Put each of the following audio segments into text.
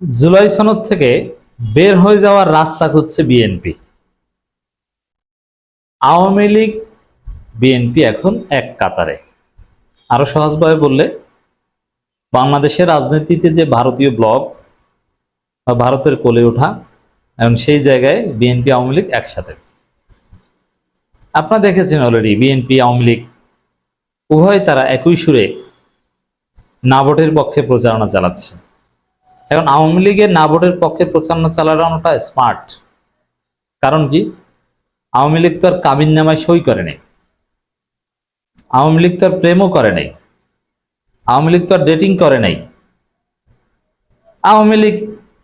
জুলাই সনদ থেকে বের হয়ে যাওয়ার রাস্তা খুঁজছে বিএনপি আওয়ামী লীগ বিএনপি এখন এক কাতারে। আরও সহজভাবে বললে, বাংলাদেশের রাজনীতিতে যে ভারতীয় ব্লক বা ভারতের কোলে ওঠা, এখন সেই জায়গায় বিএনপি আওয়ামী লীগ একসাথে। আপনারা দেখেছেন অলরেডি বিএনপি আওয়ামী লীগ, উভয় তারা একই সুরে না ভোটের পক্ষে প্রচারণা চালাচ্ছে। এখন আওয়ামী লীগের না ভোটের পক্ষে প্রচারণা চালানোটা স্মার্ট কারণ কি? আওয়ামী লীগ তো আর কাবিন নামায় সই করে নেই। আওয়ামী লীগ তো আর প্রেমও করে নাই। আওয়ামী লীগ তো আর ডেটিং করে নাই। আওয়ামী লীগ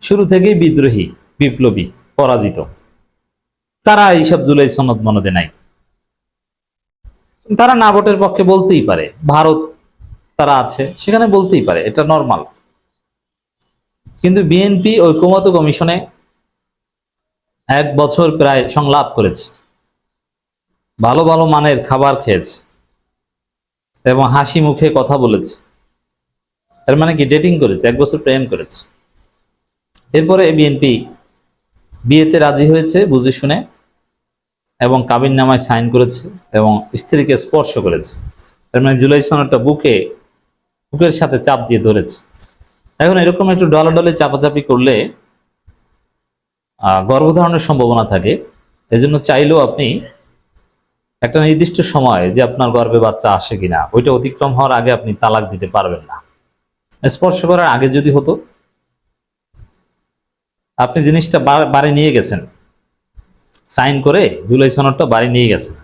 শুরু থেকেই বিদ্রোহী, বিপ্লবী, পরাজিত। তারা এইসব জুলাই সনদ মনদে নাই। তারা না ভোটের পক্ষে বলতেই পারে, ভারত তারা আছে, সেখানে বলতেই পারে, এটা নর্মাল কিন্তু বিএনপি ঐক্যমত কমিশনে এক বছর প্রায় সংলাপ করেছে। ভালো ভালো মানের খাবার খেয়েছে এবং হাসি মুখে কথা বলেছে। এর মানে কি? ডেটিং করেছে, এক বছর প্রেম করেছে। এরপরে বিএনপি বিয়েতে রাজি হয়েছে বুঝে শুনে এবং কাবিন নামায় সাইন করেছে এবং স্ত্রীকে স্পর্শ করেছে। এর মানে জুলাই সনদটা বুকে, বুকের সাথে চাপ দিয়ে ধরেছে। এখন এরকম একটু ডলাডলে চাপাচাপি করলে গর্ভধারণের সম্ভাবনা থাকে। এজন্য চাইলেও আপনি একটা নির্দিষ্ট সময় যে আপনার গর্ভে বাচ্চা আসে কিনা, ওইটা অতিক্রম হওয়ার আগে আপনি তালাক দিতে পারবেন না। স্পর্শ করার আগে যদি হতো, আপনি জিনিসটা বাড়ি নিয়ে গেছেন। সাইন করে জুলাই সনদটা বাড়ি নিয়ে গেছেন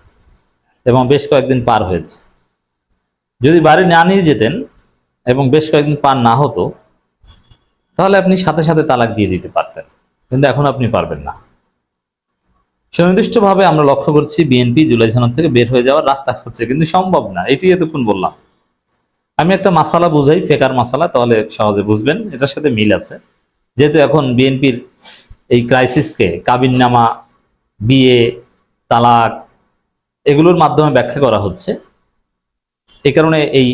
এবং বেশ কয়েকদিন পার হয়েছে। যদি বাড়ি না নিয়ে যেতেন এবং বেশ কয়েকদিন পার না হতো তাহলে আপনি সাথে সাথে তালাক দিয়ে দিতে পারতেন। কিন্তু এখন আপনি পারবেন না। সুনির্দিষ্টভাবে আমরা লক্ষ্য করছি বিএনপি জুলাই সনদ থেকে বের হয়ে যাওয়ার রাস্তা খুঁজছে, কিন্তু সম্ভব না। এটি এতক্ষণ বললাম। আমি একটা মাসালা বুঝাই, ফেকার মাসালা, তাহলে সহজে বুঝবেন, এটার সাথে মিল আছে। যেহেতু এখন বিএনপির এই ক্রাইসিসকে কাবিননামা, বিয়ে, তালাক এগুলোর মাধ্যমে ব্যাখ্যা করা হচ্ছে। এই কারণে এই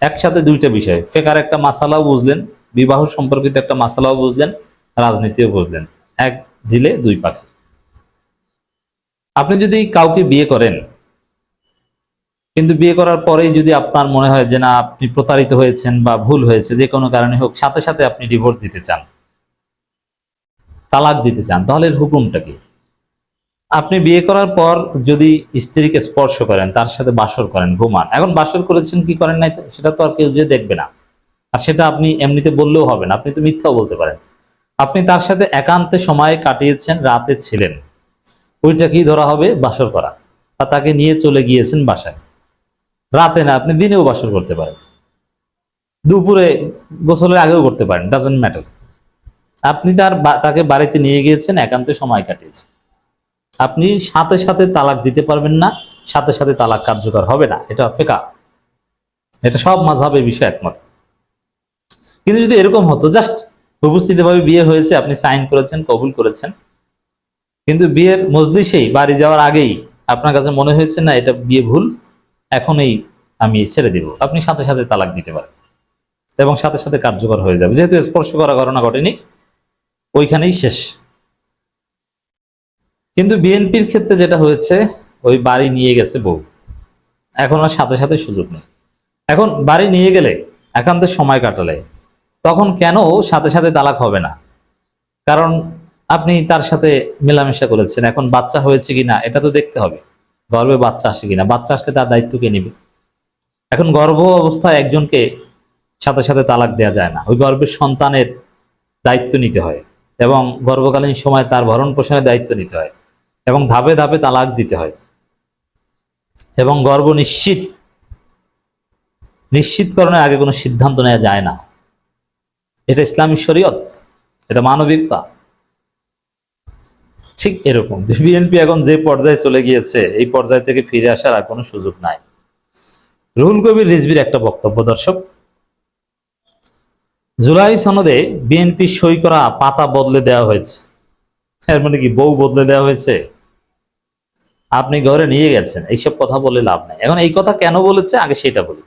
একসাথে দুইটা বিষয়। ফেকার একটা মাসালাও বুঝলেন বিবাহ সম্পর্কিত একটা মাসালাও বুঝলেন, রাজনীতিও বুঝলেন। এক ঢিলে দুই পাখি। আপনি যদি কাউকে বিয়ে করেন, কিন্তু বিয়ে করার পরেই যদি আপনার মনে হয় যে না, আপনি প্রতারিত হয়েছেন বা ভুল হয়েছে, যে কোনো কারণে হোক, সাথে সাথে আপনি ডিভোর্স দিতে চান, তালাক দিতে চান, তাহলে হুকুমটা কি? আপনি বিয়ে করার পর যদি স্ত্রীকে স্পর্শ করেন, তার সাথে বাসর করেন, ঘুমান। এখন বাসর করেছেন, কি করেন নাই সেটা তো আর কেউ যে দেখবে না। আর সেটা আপনি এমনিতে বললেও হবে না, আপনি তো মিথ্যাও বলতে পারেন। আপনি তার সাথে একান্তে সময় কাটিয়েছেন, রাতে ছিলেন। ওইটা কি ধরা হবে? বাসর করা। আর তাকে নিয়ে চলে গিয়েছেন বাসায়। রাতে না, আপনি দিনেও বাসর করতে পারেন। দুপুরে গোসলের আগেও করতে পারেন ডাজেন্ট ম্যাটার আপনি তার তাকে বাড়িতে নিয়ে গিয়েছেন, একান্তে সময় কাটিয়েছেন। আপনি সাথে সাথে তালাক দিতে পারবেন না, সাথে সাথে তালাক কার্যকর হবে না। এটা ফেকা। এটা সব মাঝাবের বিষয় একমত। কিন্তু যদি এরকম হতো জাস্ট উপস্থিতভাবে বিয়ে হয়েছে, আপনি সাইন করেছেন, কবুল করেছেন, কিন্তু বিয়ের মজলিসেই বাড়ি যাওয়ার আগেই আপনার কাছে মনে হয়েছে, না, এটা বিয়ে ভুল, এখনই আমি ছেড়ে দিব। আপনি সাথে সাথে তালাক দিতে পারেন এবং সাথে সাথে কার্যকর হয়ে যাবে। যেহেতু স্পর্শ করা ঘটনা ঘটেনি, ওইখানেই শেষ। কিন্তু বিএনপির ক্ষেত্রে যেটা হয়েছে, ওই বাড়ি নিয়ে গেছে বউ। এখন আর সাথে সাথে সুযোগ নেই। এখন বাড়ি নিয়ে গেলে একান্ত সময় কাটালে তখন কেন সাথে সাথে তালাক হবে না? কারণ আপনি তার সাথে মেলামেশা করেছেন, এখন বাচ্চা হয়েছে কিনা এটা তো দেখতে হবে। গর্ভে বাচ্চা আসে কিনা, বাচ্চা আসলে তার দায়িত্ব কে নেবে? এখন গর্ভ অবস্থায় একজনকে সাথে সাথে তালাক দেওয়া যায় না, ওই গর্ভের সন্তানের দায়িত্ব নিতে হয় এবং গর্ভকালীন সময় তার ভরণ পোষণের দায়িত্ব নিতে হয় এবং ধাপে ধাপে তালাক দিতে হয়। এবং গর্ভ নিশ্চিত, নিশ্চিতকরণের আগে কোনো সিদ্ধান্ত নেওয়া যায় না। এটা ইসলামী শরীয়ত, এটা মানবিকতা। ঠিক এরকম। বিএনপি এখন যে পর্যায়ে চলে গিয়েছে, এই পর্যায় থেকে ফিরে আসার আর কোনো সুযোগ নাই। রুহুল কবির রিজবির একটা বক্তব্য, দর্শক। জুলাই সনদে বিএনপি সই করা পাতা বদলে দেওয়া হয়েছে। এর মানে কি, বউ বদলে দেওয়া হয়েছে? আপনি ঘরে নিয়ে গেছেন, এইসব কথা বলে লাভ নাই। এখন এই কথা কেন বলেছে? আগে সেটা বলি।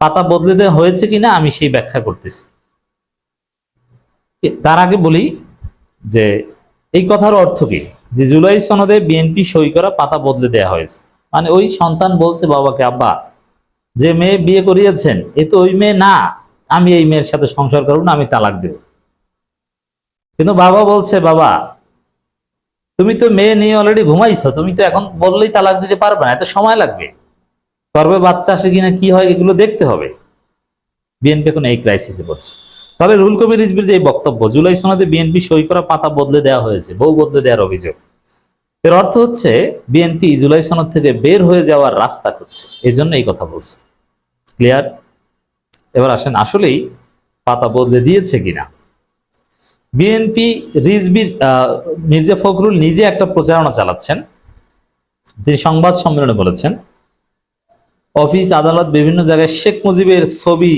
পাতা বদলে দেওয়া হয়েছে কিনা, আমি সেই ব্যাখ্যা করতেছি। তার আগে বলি যে এই কথার অর্থ কি? যে জুলাই সনদে বিএনপি সই করা পাতা বদলে দেওয়া হয়েছে। মানে ওই সন্তান বলছে বাবাকে, আব্বা, যে মেয়ে বিয়ে করিয়েছেন, এ তো ওই মেয়ে না, আমি এই মেয়ের সাথে সংসার করব না, আমি তালাক দেব। কিন্তু বাবা বলছে, বাবা, তুমি তো মেয়ে নিয়ে অলরেডি ঘুমাইছো, তুমি তো এখন বললেই তালাক দিতে পারবে না, এত সময় লাগবে। করবে বাচ্চা আসে কিনা, কি হয়, এগুলো দেখতে হবে। বিএনপি এখন এই ক্রাইসিসে পড়ছে। তবে রুল কবির রিজবির যে বক্তব্য, জুলাই সনদে বিএনপি সই করা পাতা বদলে দেওয়া হয়েছে বউ বদলে দেওয়ার অভিযোগ। এর অর্থ হচ্ছে, বিএনপি জুলাই সনদ থেকে বের হয়ে যাওয়ার রাস্তা করছে এই জন্য এই কথা বলছে। ক্লিয়ার? এবার আসেন, আসলেই পাতা বদলে দিয়েছে কিনা? বিএনপি রিজবির মির্জা ফখরুল নিজে একটা প্রচারণা চালাচ্ছেন। তিনি সংবাদ সম্মেলনে বলেছেন, অফিস, আদালত বিভিন্ন জায়গায় শেখ মুজিবের ছবি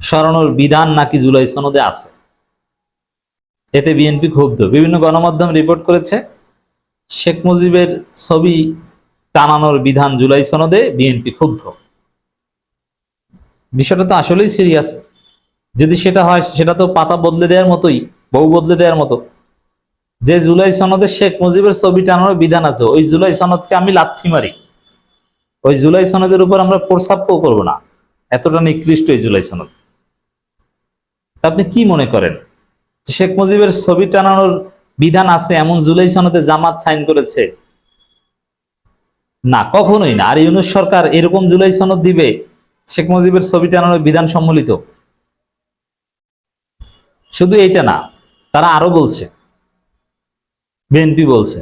সরানোর বিধান নাকি জুলাই সনদে আছে? এতে বিএনপি ক্ষুব্ধ। বিভিন্ন গণমাধ্যম রিপোর্ট করেছে, শেখ মুজিবের ছবি টানানোর বিধান জুলাই সনদে বিএনপি ক্ষুব্ধ। বিষয়টা তো আসলেই সিরিয়াস যদি সেটা হয়, সেটা তো পাতা বদলে দেওয়ার মতোই, বউ বদলে দেওয়ার মতো। যে জুলাই সনদে শেখ মুজিবের ছবি টানানোর বিধান আছে, ওই জুলাই সনদকে আমি লাথি মারি। ওই জুলাই সনদের উপর আমরা প্রস্তাবও করব না। এতটা নিকৃষ্ট এই জুলাই সনদ। আপনি কি মনে করেন? শেখ মুজিবের ছবি টানানোর বিধান আছে এমন জুলাই সনদে জামাত সাইন করেছে? না, কখনোই না। আর ইউনুস সরকার এরকম জুলাই সনদ দিবে, শেখ মুজিবের ছবি টানানোর বিধান সম্মিলিত শুধু এইটা না, তারা আরও বলছে, বিএনপি বলছে,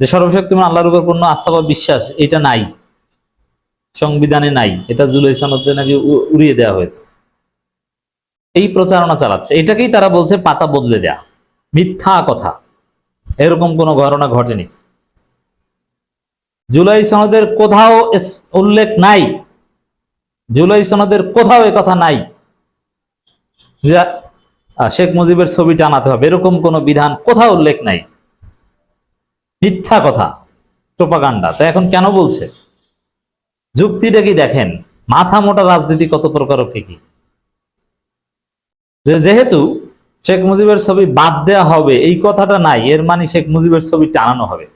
যে সর্বশক্তিমান আল্লাহর উপর পূর্ণ আস্থা বা বিশ্বাস, এটা নাই, সংবিধানে নাই, এটা জুলাই সনদে নাকি উড়িয়ে দেওয়া হয়েছে। এই প্রচারণা চালাচ্ছে। এটাকেই তারা বলছে পাতা বদলে দেয়া। মিথ্যা কথা। এরকম কোনো ঘটনা ঘটেনি। জুলাই সনদের কোথাও উল্লেখ নাই। জুলাই সনদের কোথাও কথা নাই। যে শেখ মুজিবের ছবি টানাতে হবে। এরকম কোনো বিধান কোথাও উল্লেখ নাই। মিথ্যা কথা। প্রোপাগান্ডা। তো এখন কেন বলছে? যুক্তিটা কি দেখেন? মাথা মোটা রাজনীতি কত প্রকার কি? যেহেতু শেখ মুজিবের ছবি বাদ দেওয়া হবে, এই কথাটা নাই, এর মানে শেখ মুজিবের ছবি টানানো হবে।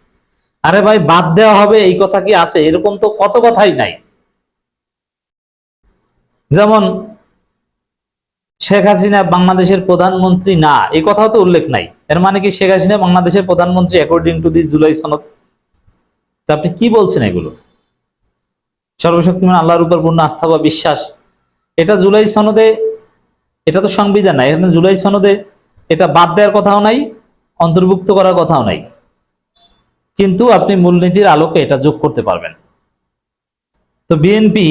আরে ভাই, বাদ দেওয়া হবে, এই কথা কি আছে? এরকম তো কত কথাই নাই। যেমন, শেখ হাসিনা বাংলাদেশের প্রধানমন্ত্রী না এই কথাও তো উল্লেখ নাই। এর মানে কি শেখ হাসিনা বাংলাদেশের প্রধানমন্ত্রী অ্যাকর্ডিং টু দি জুলাই সনদ? তা আপনি কি বলছেন এগুলো? সর্বশক্তিমান আল্লাহর উপর পূর্ণ আস্থা বা বিশ্বাস। এটা জুলাই সনদে এটা তো সংবিধান নাই। এখানে জুলাই সনদে এটা বাদ দেওয়ার কথাও নাই, অন্তর্ভুক্ত করার কথাও নাই। কিন্তু আপনি মূলনীতির আলোকে এটা যোগ করতে পারবেন। তো বিএনপি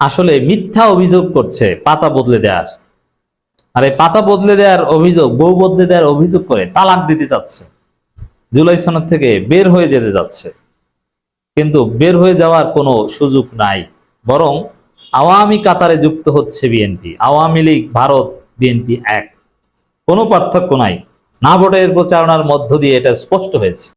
আসলে মিথ্যা অভিযোগ করছে, পাতা বদলে দেওয়ার আর এই পাতা বদলে দেওয়ার অভিযোগ, বউ বদলে দেওয়ার অভিযোগ করে তালাক দিতে যাচ্ছে। জুলাই সনদ থেকে বের হয়ে যেতে যাচ্ছে। কিন্তু বের হয়ে যাওয়ার কোনো সুযোগ নাই, বরং আওয়ামী কাতারে যুক্ত হচ্ছে বিএনপি। আওয়ামী লীগ, ভারত, বিএনপি এক। কোনো পার্থক্য নাই। না ভোটের প্রচারণার মধ্য দিয়ে এটা স্পষ্ট হয়েছে।